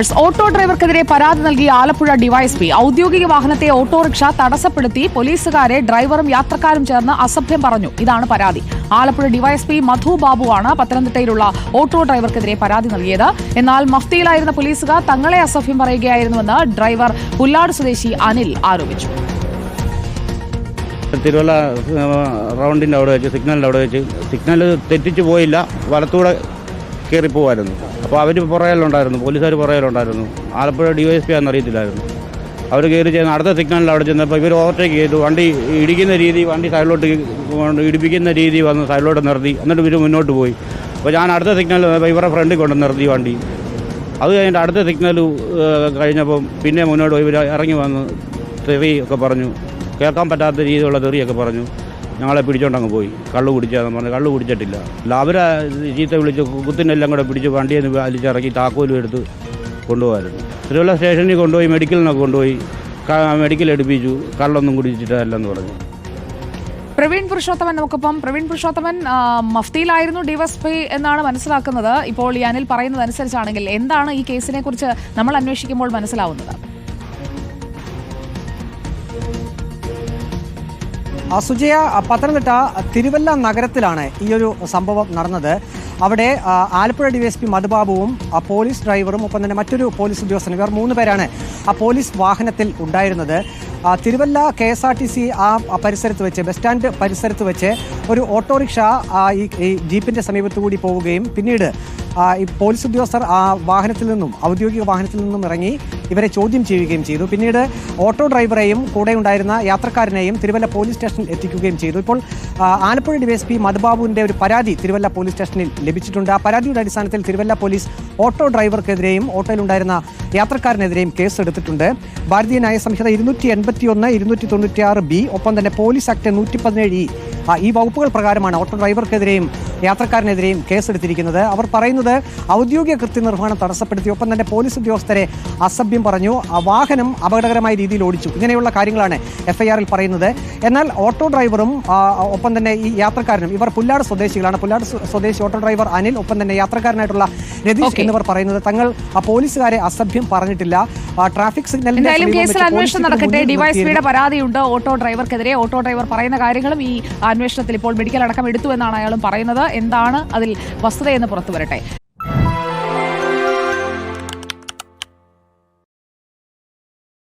Winners auto ഡ്രൈവർക്കെതിരെ പരാതി നൽകി ആലപ്പുഴ ഡിവൈഎസ്പി ഔദ്യോഗിക വാഹനത്തെ ഓട്ടോറിക്ഷ തടസ്സപ്പെടുത്തി പോലീസുകാരെ ഡ്രൈവറും യാത്രക്കാരും ചേർന്ന് അസഭ്യം പറഞ്ഞു. ഇതാണ് പരാതി. ആലപ്പുഴ ഡിവൈഎസ്പി മധു ബാബുവാണ് പത്തനംതിട്ടയിലുള്ള ഓട്ടോ ഡ്രൈവർക്കെതിരെ പരാതി നൽകിയത്. എന്നാൽ മഫ്തിയിലായിരുന്ന പോലീസുകാർ തങ്ങളെ അസഭ്യം പറയുകയായിരുന്നുവെന്ന് ഡ്രൈവർ പുല്ലാട് സ്വദേശി അനിൽ ആരോപിച്ചു. തിരുവല്ല റൗണ്ടിന്റെ അവിടെ വെച്ച് സിഗ്നലിന്റെ അവിടെ വെച്ച് സിഗ്നൽ തെറ്റിച്ച് പോയില്ല. വലത്തൂടെ കയറി പോവായിരുന്നു അപ്പോൾ അവർ പുറകിലുണ്ടായിരുന്നു പോലീസുകാർ പുറകിലുണ്ടായിരുന്നു ആലപ്പുഴ ഡി വൈ അറിയത്തില്ലായിരുന്നു. അവർ കയറി ചെയ്യുന്ന അടുത്ത സിഗ്നലിൽ അവിടെ ചെന്നപ്പോൾ ഇവർ ഓവർടേക്ക് ചെയ്തു. വണ്ടി ഇടിക്കുന്ന രീതി വണ്ടി സൈഡിലോട്ട് ഇടിപ്പിക്കുന്ന രീതി വന്ന് സൈഡിലോട്ട് നിർത്തി. എന്നിട്ട് ഇവർ മുന്നോട്ട് പോയി. അപ്പോൾ ഞാൻ അടുത്ത സിഗ്നൽ ഇവരുടെ ഫ്രണ്ടിൽ കൊണ്ട് നിർത്തി വണ്ടി. അത് കഴിഞ്ഞിട്ട് അടുത്ത സിഗ്നൽ കഴിഞ്ഞപ്പം പിന്നെ മുന്നോട്ട് പോയി. ഇവർ ഇറങ്ങി വന്ന് തെറി ഒക്കെ പറഞ്ഞു. കേൾക്കാൻ പറ്റാത്ത രീതിയിലുള്ള തെറിയൊക്കെ പറഞ്ഞു. ഞങ്ങളെ പിടിച്ചോണ്ടങ്ങ് പോയി. കള്ളു കുടിച്ചാന്ന് പറഞ്ഞു കള്ളു കുടിച്ചിട്ടില്ല. അല്ല അവരെ ചീത്ത വിളിച്ച് കുത്തിനെല്ലാം കൂടെ പിടിച്ച് വണ്ടിയിൽ നിന്ന് വലിച്ചിറക്കി താക്കോലും എടുത്ത് കൊണ്ടുപോകായിരുന്നു. തിരുവല്ല സ്റ്റേഷനിൽ കൊണ്ടുപോയി മെഡിക്കലിനൊക്കെ കൊണ്ടുപോയി മെഡിക്കൽ എടുപ്പിച്ചു കള്ളൊന്നും കുടിച്ചിട്ടല്ലെന്ന് പറഞ്ഞു. പ്രവീൺ പുരുഷോത്തമൻ നമുക്കിപ്പം പ്രവീൺ പുരുഷോത്തമൻ മഫ്തിയിലായിരുന്നു ഡിവൈഎസ്പി എന്നാണ് മനസ്സിലാക്കുന്നത്. ഇപ്പോൾ ഈ അനിൽ പറയുന്നത് അനുസരിച്ചാണെങ്കിൽ എന്താണ് ഈ കേസിനെ കുറിച്ച് നമ്മൾ അന്വേഷിക്കുമ്പോൾ മനസ്സിലാവുന്നത്? സുജയ പത്തനംതിട്ട തിരുവല്ല നഗരത്തിലാണ് ഈ ഒരു സംഭവം നടന്നത്. അവിടെ ആലപ്പുഴ ഡിവൈഎസ്പി മധുബാബുവും പോലീസ് ഡ്രൈവറും ഒപ്പം തന്നെ മറ്റൊരു പോലീസ് ഉദ്യോഗസ്ഥനും ഇവർ മൂന്ന് പേരാണ് ആ പോലീസ് വാഹനത്തിൽ ഉണ്ടായിരുന്നത്. Thiruvalla K S R T C ആ പരിസരത്ത് വെച്ച് ബസ് സ്റ്റാൻഡ് പരിസരത്ത് വെച്ച് ഒരു ഓട്ടോറിക്ഷ ഈ ജീപ്പിന്റെ സമീപത്ത് കൂടി പോവുകയും പിന്നീട് ഈ പോലീസ് ഉദ്യോഗസ്ഥർ ആ വാഹനത്തിൽ നിന്നും ഔദ്യോഗിക വാഹനത്തിൽ നിന്നും ഇറങ്ങി ഇവരെ ചോദ്യം ചെയ്യുകയും ചെയ്തു. പിന്നീട് ഓട്ടോ ഡ്രൈവറെയും കൂടെ ഉണ്ടായിരുന്ന യാത്രക്കാരനെയും തിരുവല്ല പോലീസ് സ്റ്റേഷനിൽ എത്തിക്കുകയും ചെയ്തു. ഇപ്പോൾ ആലപ്പുഴ ഡിവൈഎസ്പി മധുബാബുവിന്റെ ഒരു പരാതി തിരുവല്ല പോലീസ് സ്റ്റേഷനിൽ ലഭിച്ചിട്ടുണ്ട്. ആ പരാതിയുടെ അടിസ്ഥാനത്തിൽ തിരുവല്ല പോലീസ് ഓട്ടോ ഡ്രൈവർക്കെതിരെയും ഓട്ടോയിലുണ്ടായിരുന്ന യാത്രക്കാരനെതിരെയും കേസ് എടുത്തിട്ടുണ്ട് ഭാരതീയ നയ സംഹിത ഇരുന്നൂറ്റി എൺപത്തി ഒന്ന് ഇരുന്നൂറ്റി തൊണ്ണൂറ്റി ആറ് ബി ഒപ്പം തന്നെ പോലീസ് ആക്ട് നൂറ്റി പതിനേഴ് ഇ ഈ വകുപ്പുകൾ പ്രകാരമാണ് ഓട്ടോ ഡ്രൈവർക്കെതിരെയും യാത്രക്കാരനെതിരെയും കേസെടുത്തിരിക്കുന്നത്. അവർ പറയുന്നത് ഔദ്യോഗിക കൃത്യനിർവഹണം തടസ്സപ്പെടുത്തി. ഒപ്പം തന്നെ പോലീസ് ഉദ്യോഗസ്ഥരെ അസഭ്യം പറഞ്ഞു. ആ വാഹനം അപകടകരമായ രീതിയിൽ ഓടിച്ചു. ഇങ്ങനെയുള്ള കാര്യങ്ങളാണ് എഫ്ഐആറിൽ പറയുന്നത്. എന്നാൽ ഓട്ടോ ഡ്രൈവറും ഒപ്പം തന്നെ ഈ യാത്രക്കാരനും ഇവർ പുല്ലാട് സ്വദേശികളാണ്. പുല്ലാട് സ്വ- സ്വദേശി ഓട്ടോ ഡ്രൈവർ അനിൽ ഒപ്പം തന്നെ യാത്രക്കാരനായിട്ടുള്ള രതീഷ്. എന്നിവർ പറയുന്നത് തങ്ങൾ ആ പോലീസുകാരെ അസഭ്യം പറഞ്ഞിട്ടില്ല. ട്രാഫിക് സിഗ്നലിന്റെ കേസിൽ അന്വേഷണം നടക്കട്ടെ. ഡിവൈഎസ്പിയുടെ. പരാതിയുണ്ട് ഓട്ടോ ഡ്രൈവർക്കെതിരെ. ഓട്ടോ ഡ്രൈവർ പറയുന്ന കാര്യങ്ങളും ഈ അന്വേഷണത്തിൽ ഇപ്പോൾ മെഡിക്കൽ അടക്കം എടുത്തു എന്നാണ് അയാളും പറയുന്നത്. എന്താണ് അതിൽ വസ്തുതയെന്ന് പുറത്തു വരട്ടെ.